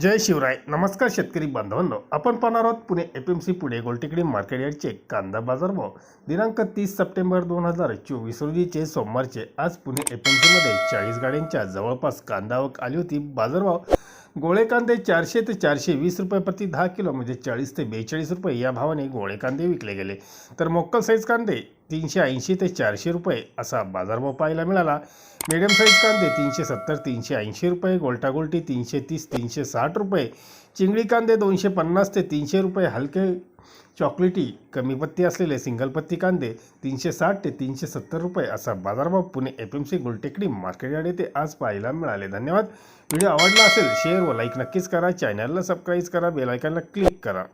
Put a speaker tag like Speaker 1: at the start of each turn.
Speaker 1: जय शिवराय. नमस्कार शेतकरी बांधवांनो. आपण पाहणार आहोत Pune F M C Pune Gultekdi market यार्डचे कांदा बाजारभाव दिनांक तीस सप्टेंबर दोन हजार चोवीस रोजीचे सोमवारचे. आज पुणे एफ एम सीमध्ये चाळीस गाड्यांच्या जवळपास कांदा आवक आली होती बाजारभाव गोळे कांदे चारशे ते चारशे वीस रुपये प्रति दहा किलो म्हणजे चाळीस ते बेचाळीस रुपये या भावाने गोळे कांदे विकले गेले. तर मोक्कल साईज कांदे तीनशे ऐंशी ते चारशे रुपये असा बाजारभाव पाहायला मिळाला. मीडियम साईज कांदे तीनशे सत्तर तीनशे ऐंशी रुपये गोल्टा गोल्टी तीनशे तीस तीनशे साठ रुपये चिंगडी कांदे दोनशे पन्नास ते तीनशे रुपये हलके चॉकलेटी कमी पत्ती असलेले सिंगल पत्ती कांदे तीनशे साठ ते तीनशे सत्तर रुपये असा बाजारभाव Pune F M C Gultekdi market yard येथे आज पाहायला मिळाले. धन्यवाद. व्हिडिओ आवडला असेल शेअर व लाईक नक्कीच करा. चॅनलला सबस्क्राईब करा बेलायकनला क्लिक करा.